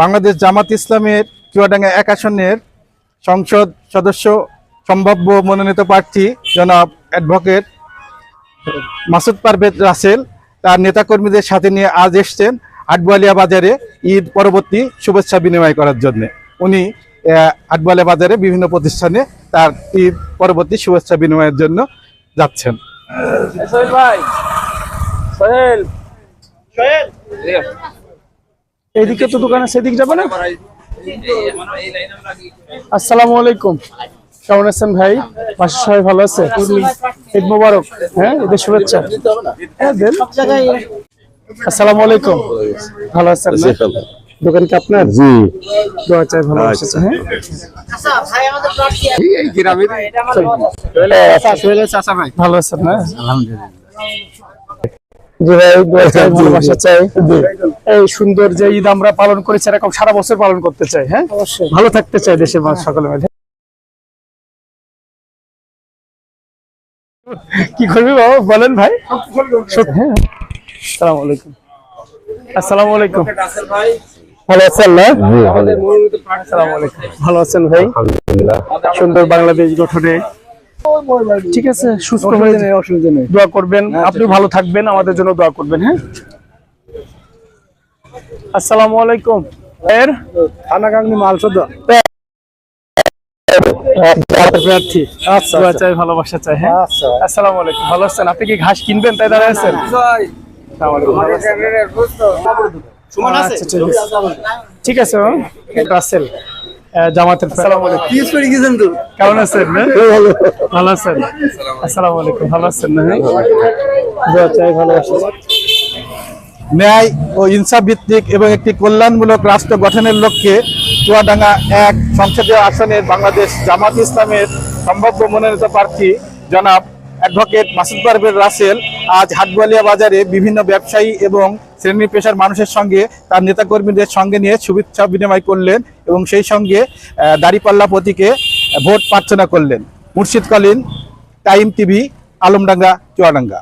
বাংলাদেশ জামাত ইসলামের চুয়াডাঙ্গা এক আসনের সংসদ সদস্য সম্ভাব্য মনোনীত প্রার্থী জনাব অ্যাডভোকেট মাসুদ পারভেদ রাসেল। তার নেতাকর্মীদের সাথে নিয়ে আজ এসছেন আটবালিয়া বাজারে ঈদ পরবর্তী শুভেচ্ছা বিনিময় করার জন্য। উনি আটবালিয়া বাজারে বিভিন্ন প্রতিষ্ঠানে তার ঈদ পরবর্তী শুভেচ্ছা বিনিময়ের জন্য যাচ্ছেন। সোহেল ভাই সোহেল এদিকে তো দোকানে সেদিক যাবে না? আসসালামু আলাইকুম। কেমন আছেন ভাই? বাসার সবাই ভালো আছে? ঈদ মোবারক। হ্যাঁ ঈদের শুভেচ্ছা। হ্যাঁ দেন। আসসালামু আলাইকুম। ভালো আছেন দোকান কি আপনার? জি। দোয়া চাই ভালো এসেছে হ্যাঁ? ভালো আছেন না? জি ভাই ভালোবাসা চাই। এই সুন্দর যে ঈদ আমরা পালন করেছি এরকম সারা বছর পালন করতে চাই হ্যাঁ? অবশ্যই। ভালো থাকতে চাই দেশের মানুষ সকলের মধ্যে কি করবি বাবা? বলেন ভাই। হ্যাঁ। আসসালামু আলাইকুম। আসসালামু আলাইকুম। ভালো আছেন না? আলাইকুম ভালো আছেন ভাই? সুন্দর বাংলাদেশ গঠনে ঠিক আছে সুস্থ হয়ে অসুবিধা নেই দোয়া করবেন। আপনি ভালো থাকবেন আমাদের জন্য দোয়া করবেন হ্যাঁ? আসসালামু আলাইকুম। এর? থানা গাংনি মালসদ। আচ্ছা চাই ভালোবাসা চাই হ্যাঁ? আসসালামু আলাইকুম ভালো আছেন? আপনি কি ঘাস কিনবেন তাই দাঁড়ায় আছেন? আসসালামু আলাইকুম, ভালো আছেন? আচ্ছা, ঠিক আছে। রাসেল জামাতের কেমন আছেন ভালো। আছেন? আসসালামু আলাইকুম ভালো আছেন না। ন্যায় ও ইনসাফ ভিত্তিক এবং একটি কল্যাণমূলক রাষ্ট্র গঠনের লক্ষ্যে চুয়াডাঙ্গা এক সংসদীয় আসনের বাংলাদেশ জামাত ইসলামের সম্ভাব্য মনোনীত প্রার্থী জনাব অ্যাডভোকেট মাসুদ পারভেজ রাসেল আজ হাটবালিয়া বাজারে বিভিন্ন ব্যবসায়ী এবং শ্রেণি পেশার মানুষের সঙ্গে তার নেতাকর্মীদের সঙ্গে নিয়ে শুভেচ্ছা বিনিময় করলেন এবং সেই সঙ্গে দাঁড়িপাল্লা প্রতীকে ভোট প্রার্থনা করলেন। মুর্শিদকালীন টাইম টিভি, আলমডাঙ্গা, চুয়াডাঙ্গা।